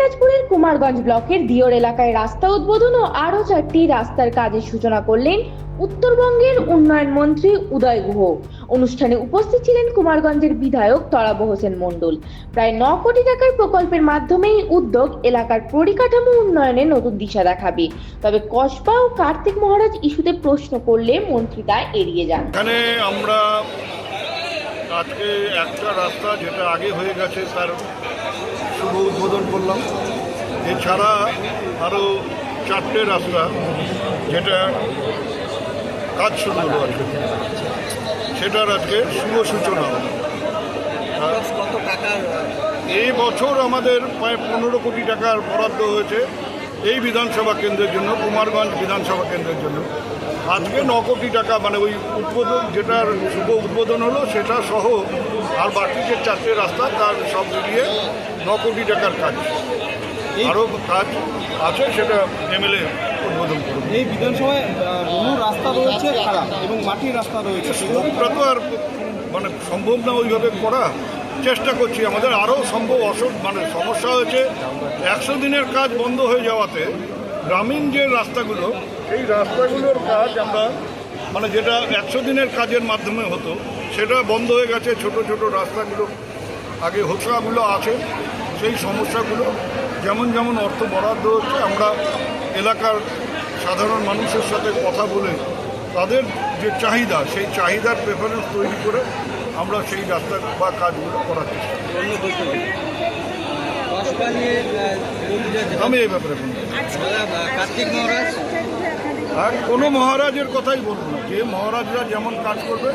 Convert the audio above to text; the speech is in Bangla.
দিনাজপুরের কুমারগঞ্জ ব্লকের দিওর এলাকায় রাস্তা উদ্বোধন ও আরও চারটি রাস্তার কাজের সূচনা করলেন উত্তরবঙ্গের উন্নয়ন মন্ত্রী উদয় গুহ। অনুষ্ঠানে উপস্থিত ছিলেন কুমারগঞ্জের বিধায়ক তরাব হোসেন মণ্ডল। প্রায় ন কোটি টাকার প্রকল্পের মাধ্যমে উদ্যোগ এলাকার পরিকাঠামো উন্নয়নে নতুন দিশা দেখাবে। তবে কসবা ও কার্তিক মহারাজ ইস্যুতে প্রশ্ন করলে মন্ত্রী তা এড়িয়ে যান। এখানে আমরা আজকে একটা রাস্তা যেটা আগে হয়ে গেছে তার শুভ উদ্বোধন করলাম। এছাড়া আরও চারটে রাস্তা যেটা কাজ শুরু হলো আজকে সেটার আজকে শুভ সূচনা এই বছর আমাদের প্রায় পনেরো কোটি টাকার বরাদ্দ হয়েছে এই বিধানসভা কেন্দ্রের জন্য কুমারগঞ্জ বিধানসভা কেন্দ্রের জন্য। আজকে ন কোটি টাকা মানে ওই উদ্বোধন যেটার শুভ উদ্বোধন হলো সেটা সহ আর বাকি যে চারটে রাস্তা তার সব মিলিয়ে ন কোটি টাকার কাজ। আরও কাজ আছে সেটা এমএলএ উদ্বোধন করবে। এই বিধানসভায় বহু রাস্তা রয়েছে খারাপ এবং মাটির রাস্তা রয়েছে। সবটা তো আর মানে সম্ভব না ওইভাবে করা। চেষ্টা করছি আমাদের। আরও সম্ভব অসুখ মানে সমস্যা হয়েছে। একশো দিনের কাজ বন্ধ হয়ে যাওয়াতে গ্রামীণ যে রাস্তাগুলো সেই রাস্তাগুলোর কাজ আমরা মানে যেটা একশো দিনের কাজের মাধ্যমে হতো, সেটা বন্ধ হয়ে গেছে, ছোট ছোট রাস্তাগুলো আগে হোসরাগুলো আছে, সেই সমস্যাগুলো যেমন যেমন অর্থ বরাদ্দ হচ্ছে, আমরা এলাকার সাধারণ মানুষের সাথে কথা বলে তাদের যে চাহিদা, সেই চাহিদার প্রেফারেন্স তৈরি করে আমরা সেই রাস্তা বা কাজগুলো করার চেষ্টা করি। আমি এই ব্যাপারে আহ, কার্তিক মহারাজ। আর কোনো মহারাজের কথাই বলব না। যে মহারাজরা যেমন কাজ করবে